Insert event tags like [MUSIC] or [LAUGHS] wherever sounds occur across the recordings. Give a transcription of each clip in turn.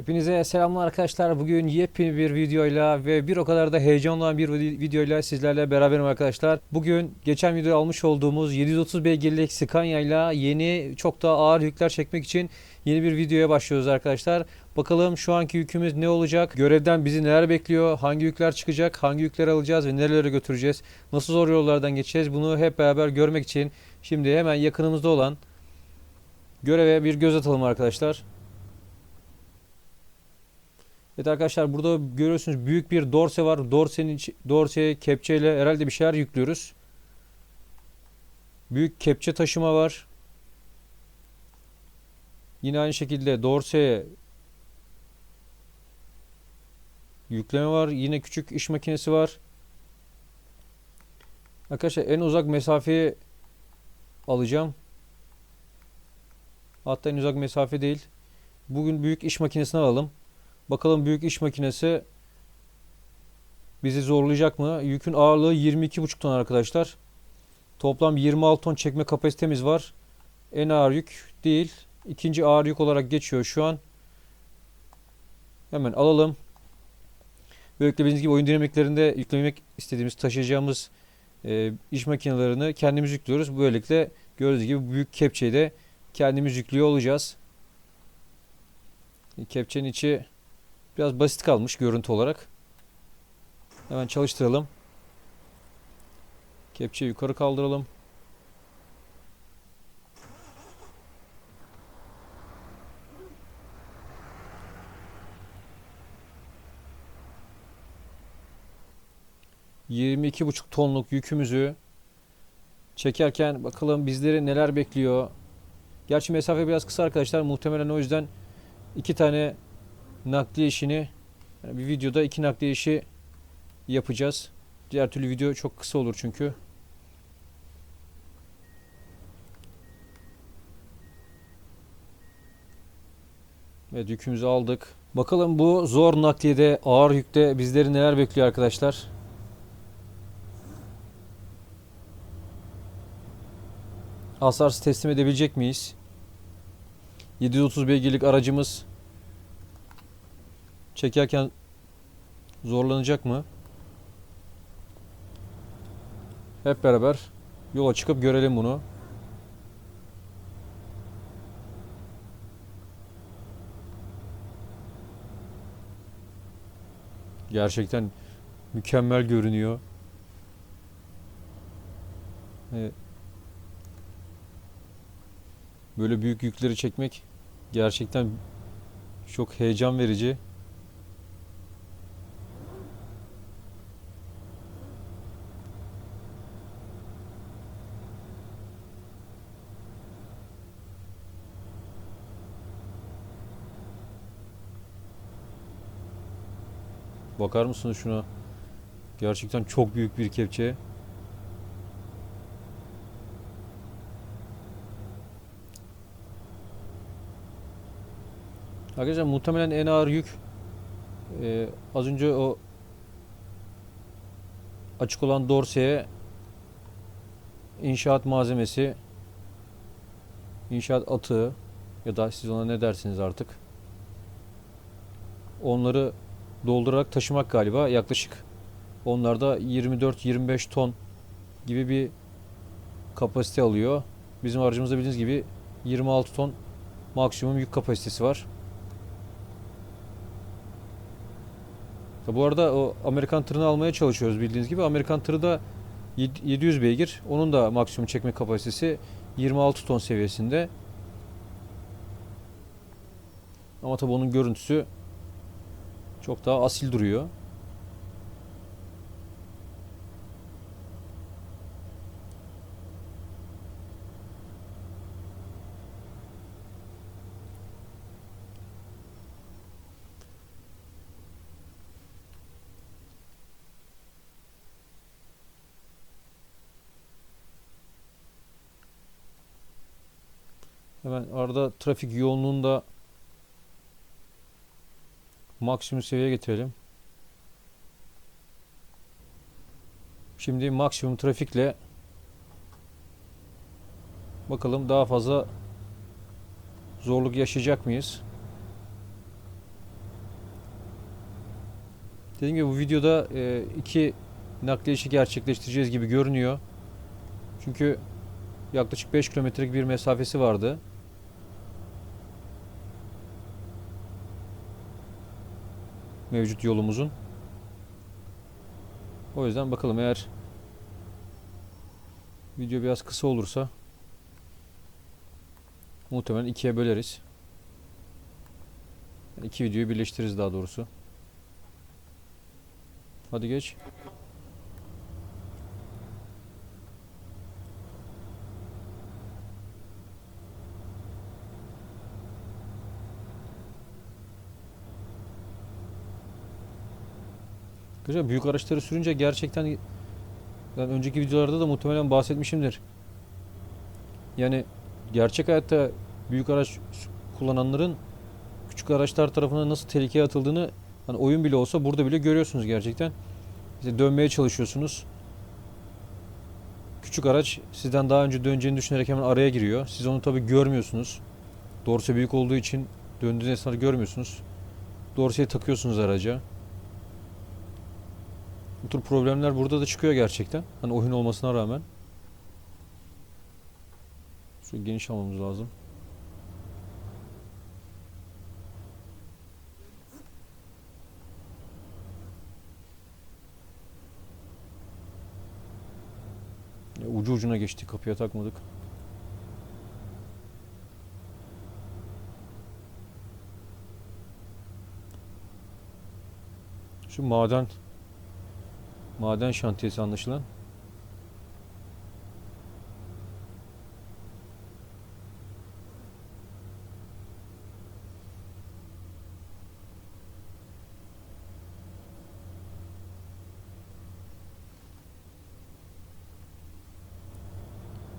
Hepinize selamlar arkadaşlar. Bugün yepyeni bir videoyla ve bir o kadar da heyecanlı olan bir vide- videoyla sizlerle beraberim arkadaşlar. Bugün geçen videoda almış olduğumuz 730 beygirlik Scania ile yeni çok daha ağır yükler çekmek için yeni bir videoya başlıyoruz arkadaşlar. Bakalım şu anki yükümüz ne olacak? Görevden bizi neler bekliyor? Hangi yükler çıkacak? Hangi yükler alacağız ve nerelere götüreceğiz? Nasıl zor yollardan geçeceğiz? Bunu hep beraber görmek için şimdi hemen yakınımızda olan göreve bir göz atalım arkadaşlar. Evet arkadaşlar burada görüyorsunuz büyük bir dorse var. Dorsenin içi, dorseye kepçeyle herhalde bir şeyler yüklüyoruz. Büyük kepçe taşıma var. Yine aynı şekilde dorseye yükleme var. Yine küçük iş makinesi var. Arkadaşlar en uzak mesafeyi alacağım. Hatta en uzak mesafe değil. Bugün büyük iş makinesini alalım. Bakalım büyük iş makinesi bizi zorlayacak mı? Yükün ağırlığı 22,5 ton arkadaşlar. Toplam 26 ton çekme kapasitemiz var. En ağır yük değil. İkinci ağır yük olarak geçiyor şu an. Hemen alalım. Böylelikle bildiğiniz gibi oyun dinamiklerinde yüklemek istediğimiz taşıyacağımız e, iş makinelerini kendimiz yüklüyoruz. Böylelikle gördüğünüz gibi büyük kepçeyi de kendimiz yüklüyor olacağız. Kepçenin içi Biraz basit kalmış görüntü olarak. Hemen çalıştıralım. Kepçeyi yukarı kaldıralım. Yirmi iki buçuk tonluk yükümüzü çekerken bakalım bizleri neler bekliyor. Gerçi mesafe biraz kısa arkadaşlar. Muhtemelen o yüzden iki tane nakliye işini bir videoda iki nakliye işi yapacağız. Diğer türlü video çok kısa olur çünkü. Evet yükümüzü aldık. Bakalım bu zor nakliyede ağır yükte bizleri neler bekliyor arkadaşlar. Hasarsız teslim edebilecek miyiz? 730 beygirlik aracımız çekerken zorlanacak mı? Hep beraber yola çıkıp görelim bunu. Gerçekten mükemmel görünüyor. Böyle büyük yükleri çekmek gerçekten çok heyecan verici. Bakar mısınız şuna? Gerçekten çok büyük bir kepçe. Arkadaşlar muhtemelen en ağır yük e, az önce o açık olan dorseye inşaat malzemesi inşaat atığı ya da siz ona ne dersiniz artık onları doldurarak taşımak galiba yaklaşık. Onlarda 24-25 ton gibi bir kapasite alıyor. Bizim aracımızda bildiğiniz gibi 26 ton maksimum yük kapasitesi var. Bu arada o Amerikan tırını almaya çalışıyoruz bildiğiniz gibi. Amerikan tırı da 700 beygir. Onun da maksimum çekme kapasitesi 26 ton seviyesinde. Ama tabi onun görüntüsü çok daha asil duruyor. Hemen arada trafik yoğunluğunu da maksimum seviyeye getirelim. Şimdi maksimum trafikle bakalım daha fazla zorluk yaşayacak mıyız? Dediğim gibi bu videoda e, iki nakliye işi gerçekleştireceğiz gibi görünüyor. Çünkü yaklaşık 5 kilometrelik bir mesafesi vardı. Mevcut yolumuzun. O yüzden bakalım eğer video biraz kısa olursa muhtemelen ikiye böleriz. Yani iki videoyu birleştiririz daha doğrusu. Hadi geç. Arkadaşlar büyük araçları sürünce gerçekten yani önceki videolarda da muhtemelen bahsetmişimdir. Yani gerçek hayatta büyük araç kullananların küçük araçlar tarafından nasıl tehlikeye atıldığını hani oyun bile olsa burada bile görüyorsunuz gerçekten. İşte dönmeye çalışıyorsunuz. Küçük araç sizden daha önce döneceğini düşünerek hemen araya giriyor. Siz onu tabi görmüyorsunuz. Dorse büyük olduğu için döndüğünüz esnada görmüyorsunuz. Dorseyi takıyorsunuz araca. Bu tür problemler burada da çıkıyor gerçekten. Hani oyun olmasına rağmen. Şu geniş almamız lazım. Ya ucu ucuna geçti kapıya takmadık. Şu maden maden şantiyesi anlaşılan.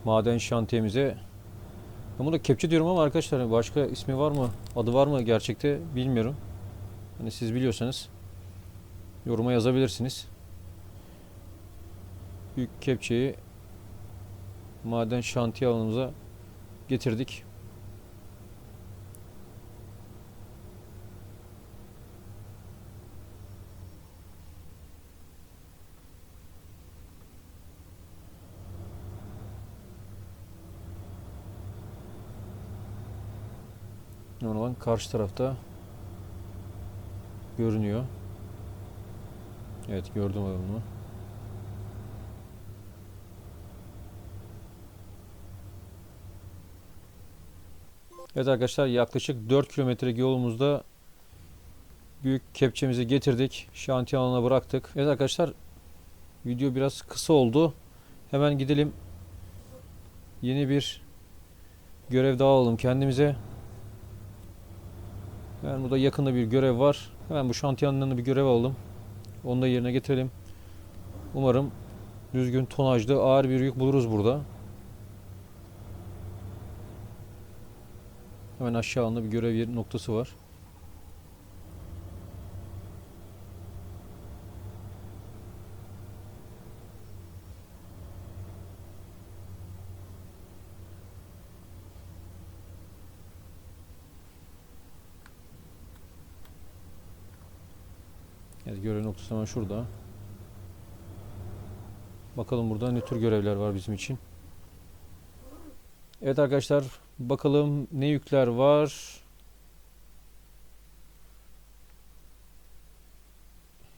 Maden şantiyemize ben buna kepçe diyorum ama arkadaşlar başka ismi var mı? Adı var mı gerçekte bilmiyorum. Hani siz biliyorsanız yoruma yazabilirsiniz. Büyük kepçeyi maden şantiye alanımıza getirdik. olan karşı tarafta görünüyor. Evet gördüm onu. Evet arkadaşlar yaklaşık 4 kilometrelik yolumuzda büyük kepçemizi getirdik. Şantiye alanına bıraktık. Evet arkadaşlar video biraz kısa oldu. Hemen gidelim. Yeni bir görev daha alalım kendimize. Yani burada yakında bir görev var. Hemen bu şantiyanlarını bir görev alalım. Onu da yerine getirelim. Umarım düzgün tonajlı ağır bir yük buluruz burada. Hemen aşağı alanda bir görev yeri noktası var. Evet görev noktası hemen şurada. Bakalım burada ne tür görevler var bizim için. Evet arkadaşlar bakalım ne yükler var.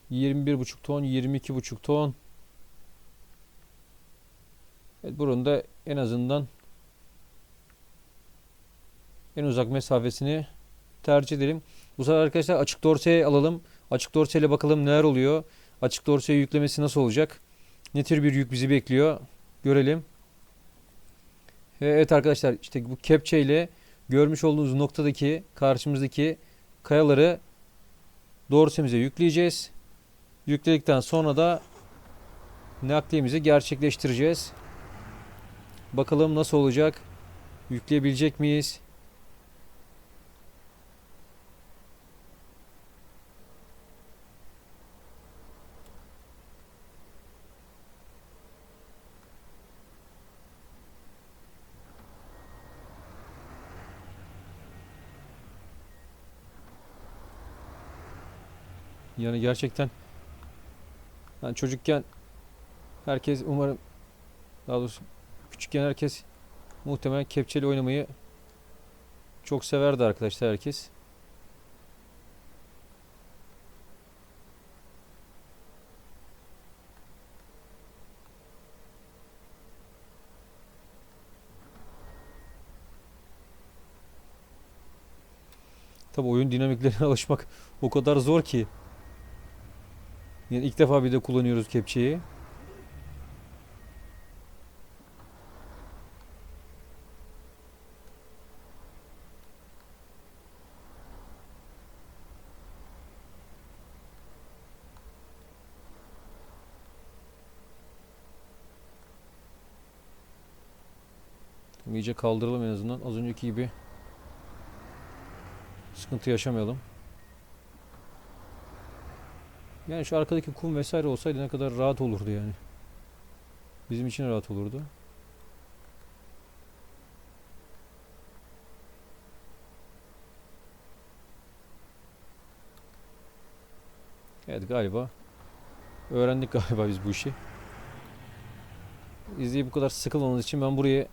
Yirmi bir buçuk ton, yirmi iki buçuk ton. Evet buranın da en azından en uzak mesafesini tercih edelim. Bu sefer arkadaşlar açık dorseye alalım. Açık dorseyle bakalım neler oluyor. Açık dorseye yüklemesi nasıl olacak? Ne tür bir yük bizi bekliyor? Görelim. Evet arkadaşlar işte bu kepçe ile görmüş olduğunuz noktadaki karşımızdaki kayaları dorsemize yükleyeceğiz. Yükledikten sonra da nakliyemizi gerçekleştireceğiz. Bakalım nasıl olacak? Yükleyebilecek miyiz? Yani gerçekten Ben çocukken herkes umarım daha doğrusu küçükken herkes muhtemelen kepçeli oynamayı çok severdi arkadaşlar herkes. Tabi oyun dinamiklerine [LAUGHS] alışmak o kadar zor ki. Yani ilk defa bir de kullanıyoruz kepçeyi. İyice kaldıralım en azından. Az önceki gibi sıkıntı yaşamayalım. Yani şu arkadaki kum vesaire olsaydı ne kadar rahat olurdu yani. Bizim için rahat olurdu. Evet galiba öğrendik galiba biz bu işi. İzleyip bu kadar sıkılmamanız için ben buraya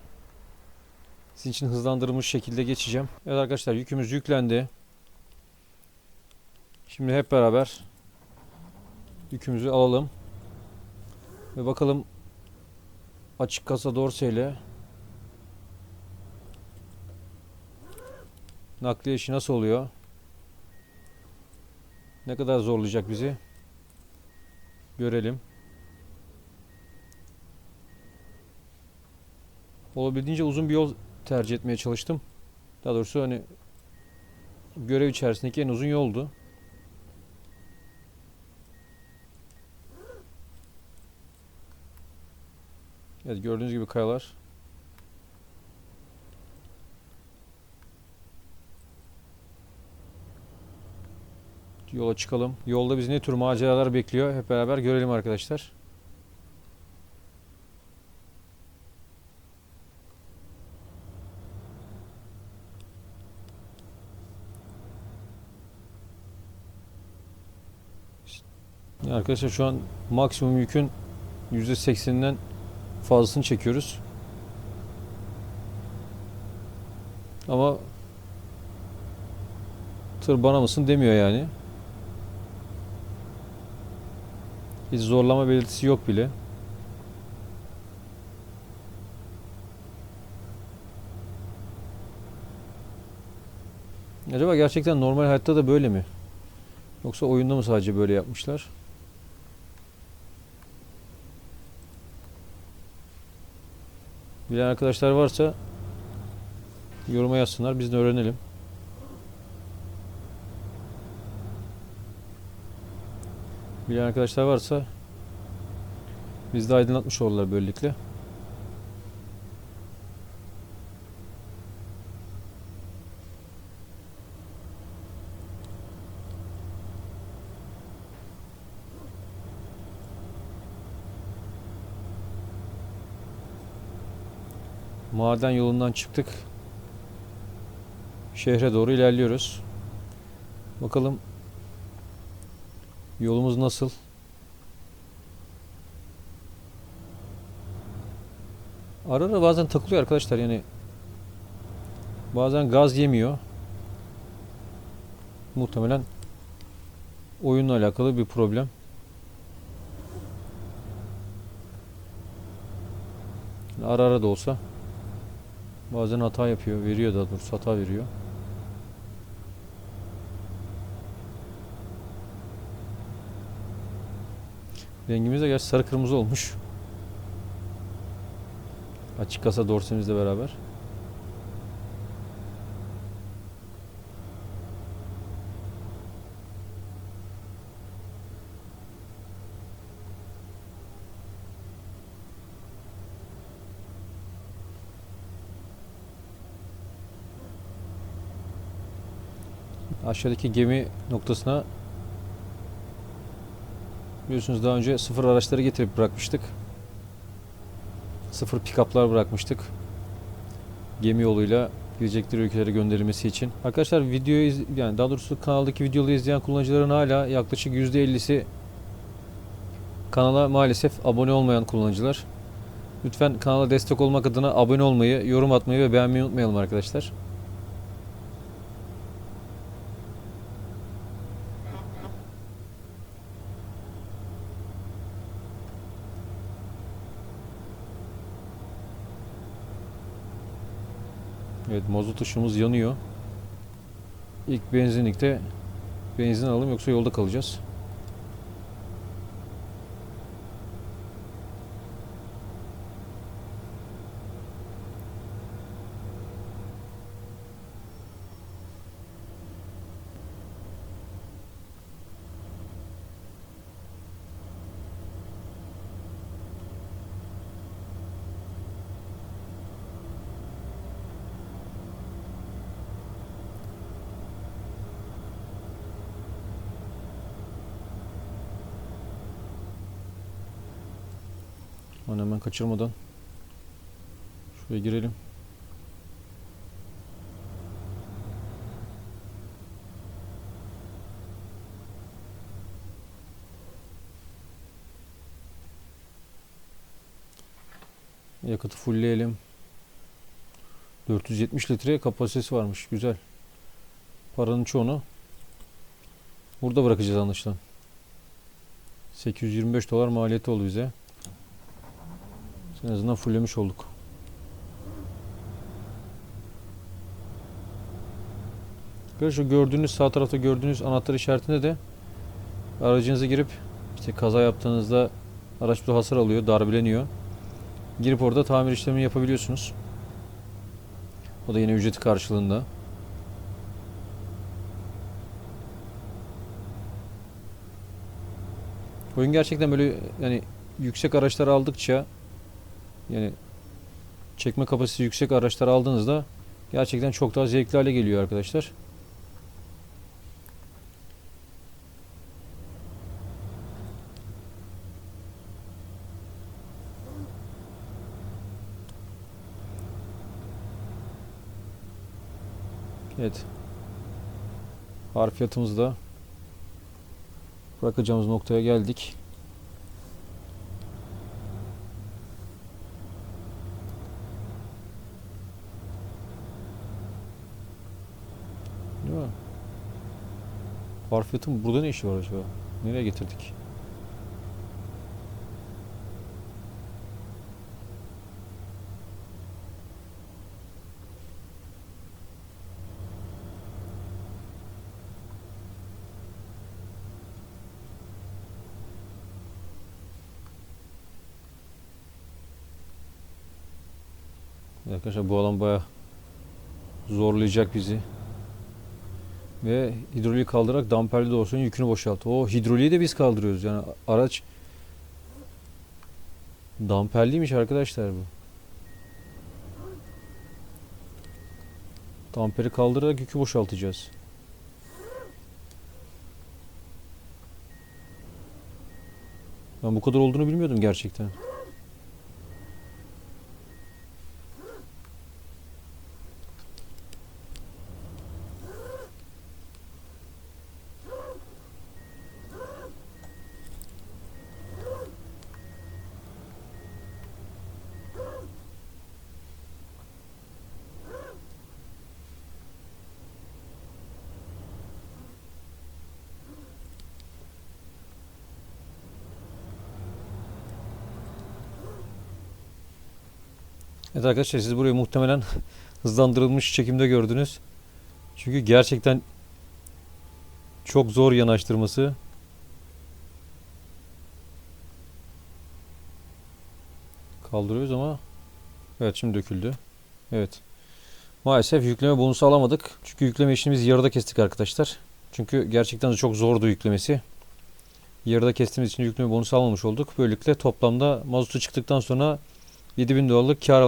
sizin için hızlandırılmış şekilde geçeceğim. Evet arkadaşlar yükümüz yüklendi. Şimdi hep beraber yükümüzü alalım. Ve bakalım açık kasa dorse ile nakliye işi nasıl oluyor? Ne kadar zorlayacak bizi? Görelim. Olabildiğince uzun bir yol tercih etmeye çalıştım. Daha doğrusu hani görev içerisindeki en uzun yoldu. Evet gördüğünüz gibi kayalar. Yola çıkalım. Yolda bizi ne tür maceralar bekliyor hep beraber görelim arkadaşlar. Arkadaşlar şu an maksimum yükün %80'inden fazlasını çekiyoruz. Ama tır bana mısın demiyor yani. Hiç zorlama belirtisi yok bile. Acaba gerçekten normal hayatta da böyle mi? Yoksa oyunda mı sadece böyle yapmışlar? Bilen arkadaşlar varsa yoruma yazsınlar. Biz de öğrenelim. Bilen arkadaşlar varsa biz de aydınlatmış olurlar böylelikle. Maden yolundan çıktık. Şehre doğru ilerliyoruz. Bakalım yolumuz nasıl? Ara ara bazen takılıyor arkadaşlar yani bazen gaz yemiyor. Muhtemelen oyunla alakalı bir problem. Ara ara da olsa Bazen hata yapıyor, veriyor daha doğrusu hata veriyor. Rengimiz de gerçi sarı kırmızı olmuş. Açık kasa dorsemizle beraber. Aşağıdaki gemi noktasına biliyorsunuz daha önce sıfır araçları getirip bırakmıştık. Sıfır pick-up'lar bırakmıştık. Gemi yoluyla gidecekleri ülkelere gönderilmesi için. Arkadaşlar videoyu yani daha doğrusu kanaldaki videoları izleyen kullanıcıların hala yaklaşık %50'si kanala maalesef abone olmayan kullanıcılar. Lütfen kanala destek olmak adına abone olmayı, yorum atmayı ve beğenmeyi unutmayalım arkadaşlar. Evet mazot ışığımız yanıyor. İlk benzinlikte benzin alalım yoksa yolda kalacağız. Onu hemen kaçırmadan şuraya girelim. Yakıtı fullleyelim. 470 litre kapasitesi varmış. Güzel. Paranın çoğunu burada bırakacağız anlaşılan. 825 dolar maliyeti oldu bize. En azından fulllemiş olduk. Arkadaşlar şu gördüğünüz sağ tarafta gördüğünüz anahtar işaretinde de aracınıza girip işte kaza yaptığınızda araç bir hasar alıyor, darbeleniyor. Girip orada tamir işlemini yapabiliyorsunuz. O da yine ücreti karşılığında. Oyun gerçekten böyle yani yüksek araçlar aldıkça yani çekme kapasitesi yüksek araçlar aldığınızda gerçekten çok daha zevkli hale geliyor arkadaşlar. Evet. Harfiyatımızda bırakacağımız noktaya geldik. Değil mi? Harfiyatın burada ne işi var acaba? Nereye getirdik? Arkadaşlar bu alan bayağı zorlayacak bizi. Ve hidroliği kaldırarak damperli dorsunun yükünü boşalt. O hidroliği de biz kaldırıyoruz. Yani araç damperliymiş arkadaşlar bu. Damperi kaldırarak yükü boşaltacağız. Ben bu kadar olduğunu bilmiyordum gerçekten. Evet arkadaşlar siz burayı muhtemelen hızlandırılmış çekimde gördünüz. Çünkü gerçekten çok zor yanaştırması. Kaldırıyoruz ama evet şimdi döküldü. Evet. Maalesef yükleme bonusu alamadık. Çünkü yükleme işimizi yarıda kestik arkadaşlar. Çünkü gerçekten çok zordu yüklemesi. Yarıda kestiğimiz için yükleme bonusu almamış olduk. Böylelikle toplamda mazotu çıktıktan sonra 7000 dolarlık kar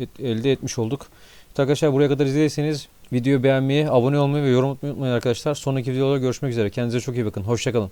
et- elde etmiş olduk. Evet arkadaşlar buraya kadar izlediyseniz videoyu beğenmeyi, abone olmayı ve yorum atmayı unutmayın arkadaşlar. Sonraki videolarda görüşmek üzere. Kendinize çok iyi bakın. Hoşçakalın.